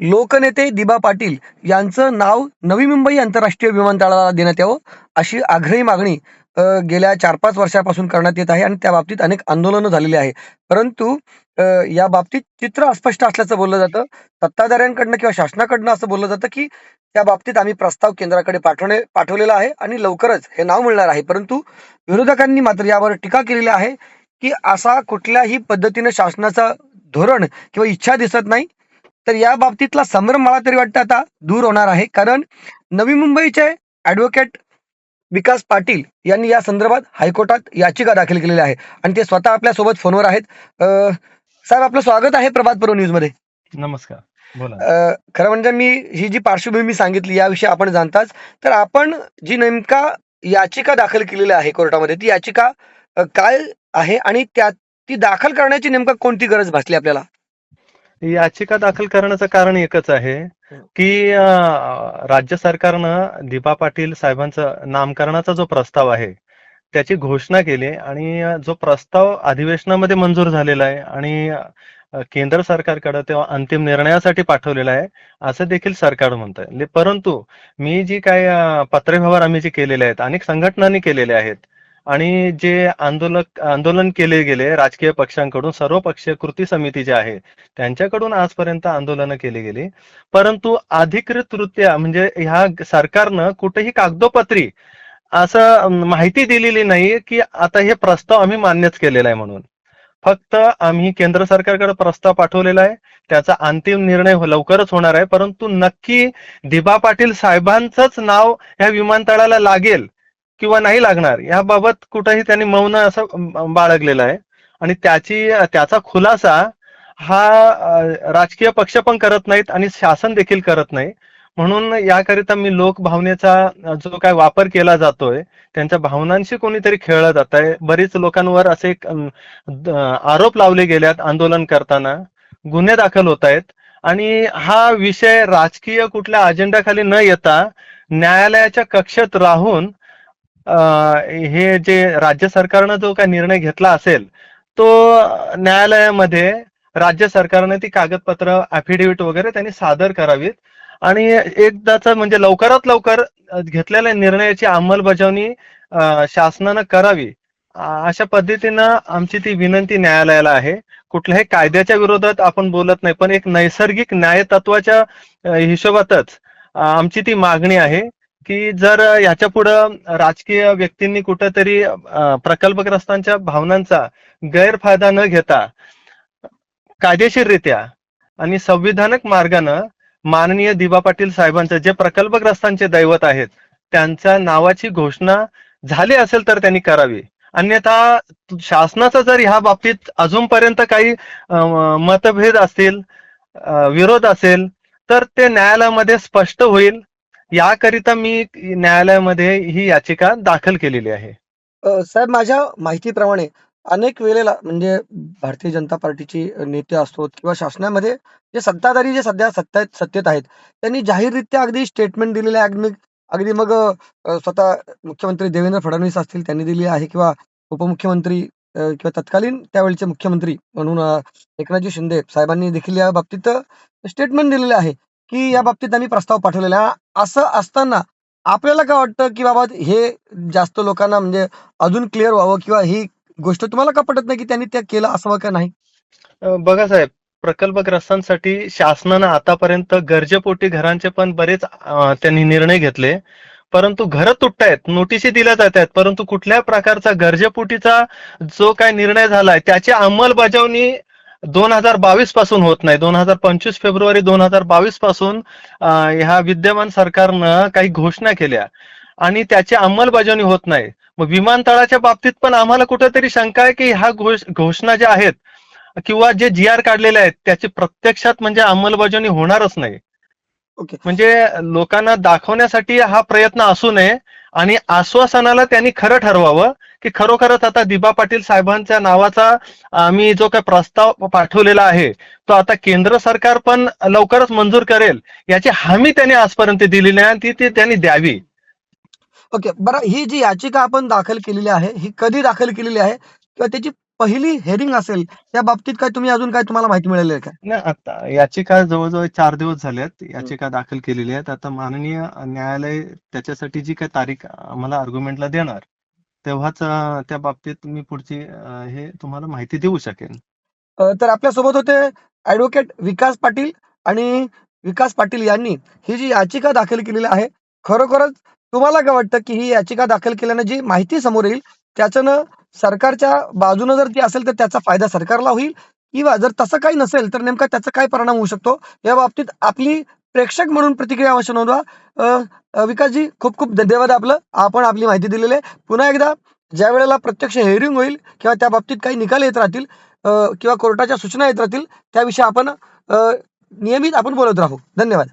लोकनेते दिबा पाटील यांचं नाव नवी मुंबई आंतरराष्ट्रीय विमानतळाला देण्यात यावं अशी आग्रही मागणी गेल्या चार पाच वर्षापासून करण्यात येत आहे आणि त्या बाबतीत अनेक आंदोलनं झालेली आहे. परंतु या बाबतीत चित्र अस्पष्ट असल्याचं बोललं जातं. सत्ताधाऱ्यांकडनं किंवा शासनाकडनं असं बोललं जातं की त्या बाबतीत आम्ही प्रस्ताव केंद्राकडे पाठवणे पाठवलेला आहे आणि लवकरच हे नाव मिळणार आहे. परंतु विरोधकांनी मात्र यावर टीका केलेली आहे की असा कुठल्याही पद्धतीनं शासनाचं धोरण किंवा इच्छा दिसत नाही. तर या बाबतीतला संभ्रम मला तरी वाटतं आता दूर होणार आहे. कारण नवी मुंबईचे ॲडव्होकेट विकास पाटील यांनी या संदर्भात हायकोर्टात याचिका दाखल केलेली आहे आणि ते स्वतः आपल्यासोबत फोनवर आहेत. साहेब आपलं स्वागत आहे प्रभात पर्व न्यूजमध्ये नमस्कार. बोला. खरं म्हणजे मी ही जी पार्श्वभूमी सांगितली याविषयी आपण जाणताच. तर आपण जी नेमका याचिका दाखल केलेली आहे कोर्टामध्ये ती याचिका काय आहे? आणि त्या ती दाखल करण्याची नेमकं कोणती गरज भासली आपल्याला? याचिका दाखल करण्याचं कारण एकच आहे की राज्य सरकारनं दिबा पाटील साहेबांचं नामकरणाचा जो प्रस्ताव आहे त्याची घोषणा केली आणि जो प्रस्ताव अधिवेशनामध्ये मंजूर झालेला आहे आणि केंद्र सरकारकडे तेव्हा अंतिम निर्णयासाठी पाठवलेला आहे असं देखील सरकार म्हणत आहे परंतु मी जी काय पत्रव्यवहार आम्ही जे केलेले आहेत अनेक संघटनांनी केलेले आहेत आणि जे आंदोलक आंदोलन केले गेले राजकीय पक्षांकडून सर्व पक्षीय कृती समिती जे आहे त्यांच्याकडून आजपर्यंत आंदोलनं केली गेली. परंतु अधिकृतरित्या म्हणजे ह्या सरकारनं कुठेही कागदोपत्री असं माहिती दिलेली नाही की आता हे प्रस्ताव आम्ही मान्यच केलेला आहे म्हणून. फक्त आम्ही केंद्र सरकारकडे प्रस्ताव पाठवलेला आहे त्याचा अंतिम निर्णय हो, लवकरच होणार आहे. परंतु नक्की दिबा पाटील साहेबांचंच नाव ह्या विमानतळाला लागेल किंवा नाही लागणार याबाबत कुठंही त्यांनी मौन असं बाळगलेलं आहे. आणि त्याची त्याचा खुलासा हा राजकीय पक्ष पण करत नाहीत आणि शासन देखील करत नाही. म्हणून याकरिता मी लोकभावनेचा जो काय वापर केला जातोय त्यांच्या भावनांशी कोणीतरी खेळलं जात आहे बरीच लोकांवर असे एक, आरोप लावले गेल्यात आंदोलन करताना. गुन्हे दाखल होत आहेत. आणि हा विषय राजकीय कुठल्या अजेंडाखाली न येता न्यायालयाच्या कक्षेत राहून हे जे राज्य सरकारनं जो काही निर्णय घेतला असेल तो न्यायालयामध्ये राज्य सरकारने ती कागदपत्र अफिडेव्हिट वगैरे त्यांनी सादर करावीत. आणि एकदाच म्हणजे लवकरात लवकर घेतलेल्या निर्णयाची अंमलबजावणी शासनानं करावी. अशा पद्धतीनं आमची ती विनंती न्यायालयाला आहे. कुठल्याही कायद्याच्या विरोधात आपण बोलत नाही पण एक नैसर्गिक न्यायतत्वाच्या हिशोबातच आमची ती मागणी आहे. की जर ह्याच्या पुढं राजकीय व्यक्तींनी कुठंतरी प्रकल्पग्रस्तांच्या भावनांचा गैरफायदा न घेता कायदेशीररित्या आणि संविधानक मार्गानं माननीय दिबा पाटील साहेबांचं जे प्रकल्पग्रस्तांचे दैवत आहेत त्यांच्या नावाची घोषणा झाली असेल तर त्यांनी करावी. अन्यथा शासनाचा जर ह्या बाबतीत अजूनपर्यंत काही मतभेद असतील विरोध असेल तर ते न्यायालयामध्ये स्पष्ट होईल. याकरिता मी न्यायालयामध्ये ही याचिका दाखल केलेली आहे. साहेब माझ्या माहितीप्रमाणे अनेक वेळेला म्हणजे भारतीय जनता पार्टीचे नेते असोत किंवा शासनामध्ये जे सत्ताधारी जे सध्या सत्ता सत्तेत आहेत त्यांनी जाहीररित्या अगदी स्टेटमेंट दिलेले आहे अगदी अगदी मग स्वतः मुख्यमंत्री देवेंद्र फडणवीस असतील त्यांनी दिली आहे किंवा उपमुख्यमंत्री किंवा तत्कालीन त्यावेळचे मुख्यमंत्री म्हणून एकनाथजी शिंदे साहेबांनी देखील या बाबतीत स्टेटमेंट दिलेले आहे. की या बाबतीत आम्ही प्रस्ताव पाठवलेला. असं असताना आपल्याला काय वाटतं की बाबा हे जास्त लोकांना म्हणजे अजून क्लिअर व्हावं किंवा ही गोष्ट तुम्हाला का पटत नाही की त्यांनी त्या केलं असावं का नाही? बघा साहेब प्रकल्पग्रस्तांसाठी शासनानं आतापर्यंत गरजेपोटी घरांचे पण बरेच त्यांनी निर्णय घेतले. परंतु घरं तुटतायत नोटिसी दिल्या जात आहेत परंतु कुठल्या प्रकारचा गरजेपोटीचा जो काय निर्णय झालाय त्याची अंमलबजावणी दोन हजार बावीसपासून होत नाही. दोन हजार पंचवीस फेब्रुवारी दोन हजार बावीसपासून ह्या विद्यमान सरकारनं काही घोषणा केल्या आणि त्याची अंमलबजावणी होत नाही. मग विमानतळाच्या बाबतीत पण आम्हाला कुठेतरी शंका आहे की ह्या घोष घोषणा ज्या आहेत किंवा जे जी आर काढलेले आहेत त्याची प्रत्यक्षात म्हणजे अंमलबजावणी होणारच नाही. ओके. म्हणजे लोकांना दाखवण्यासाठी हा प्रयत्न असू नये आणि आश्वासनाला त्यांनी खरं ठरवावं की खरोखरच आता दिबा पाटील साहेबांच्या नावाचा आम्ही जो काय प्रस्ताव पाठवलेला आहे तो आता केंद्र सरकार पण लवकरच मंजूर करेल याची हमी त्यांनी आजपर्यंत दिली नाही आणि ती ती त्यांनी द्यावी. ओके. बरं ही जी याचिका आपण दाखल केलेली आहे ही कधी दाखल केलेली आहे किंवा त्याची पहिली हेरिंग असेल त्या बाबतीत काय तुम्ही अजून काय तुम्हाला माहिती मिळाली आहे का? नाही आता याचिका जवळजवळ चार दिवस झाल्यात याचिका दाखल केलेली आहेत. आता माननीय न्यायालय त्याच्यासाठी जी काही तारीख आम्हाला आर्ग्युमेंटला देणार तेव्हाच त्या बाबतीत मी पुढची हे तुम्हाला माहिती देऊ शकेन. तर आपल्यासोबत होते ऍडव्होकेट विकास पाटील आणि विकास पाटील यांनी ही जी याचिका दाखल केलेली आहे खरोखरच तुम्हाला काय वाटतं की ही याचिका दाखल केल्यानं जी माहिती समोर येईल त्याच्यानं सरकारच्या बाजूनं जर ती असेल तर त्याचा फायदा सरकारला होईल. किंवा जर तसं काही नसेल तर नेमका त्याचा काय परिणाम होऊ शकतो? या बाबतीत आपली प्रेक्षक म्हणून प्रतिक्रिया अवश्य नोंदवा. विकासजी खूप खूप धन्यवाद आपलं. आपण आपली माहिती दिलेली आहे. पुन्हा एकदा ज्या वेळेला प्रत्यक्ष हेअरिंग होईल किंवा त्या बाबतीत काही निकाल येत राहतील किंवा कोर्टाच्या सूचना येत राहतील त्याविषयी आपण नियमित आपण बोलत राहू. धन्यवाद.